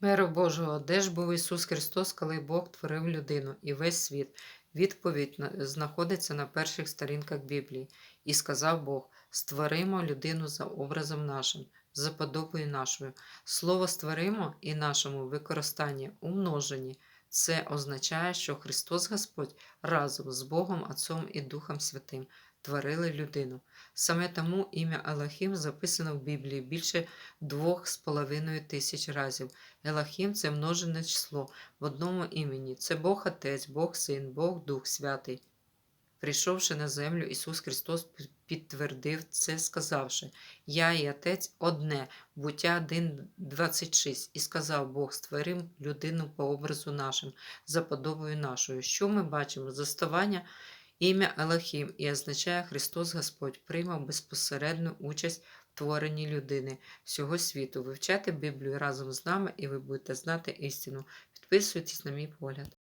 Миру Божого, де ж був Ісус Христос, коли Бог творив людину і весь світ? Відповідь знаходиться на перших сторінках Біблії. І сказав Бог: Створимо людину за образом нашим, за подобою нашою. Слово створимо і нашому використанні умножені. Це означає, що Христос Господь разом з Богом Отцом і Духом Святим творили людину. Саме тому ім'я Аллахім записано в Біблії більше двох з половиною тисяч разів. Елахім це множене число в одному імені. Це Бог Отець, Бог Син, Бог Дух Святий. Прийшовши на землю, Ісус Христос підтвердив це, сказавши: Я і Отець одне, буття 1.26, і сказав Бог, створив людину по образу нашим, за подобою нашою. Що ми бачимо? Заставання ім'я Елохім і означає Христос Господь приймав безпосередню участь в творенні людини всього світу. Вивчайте Біблію разом з нами, і ви будете знати істину. Підписуйтесь на мій погляд.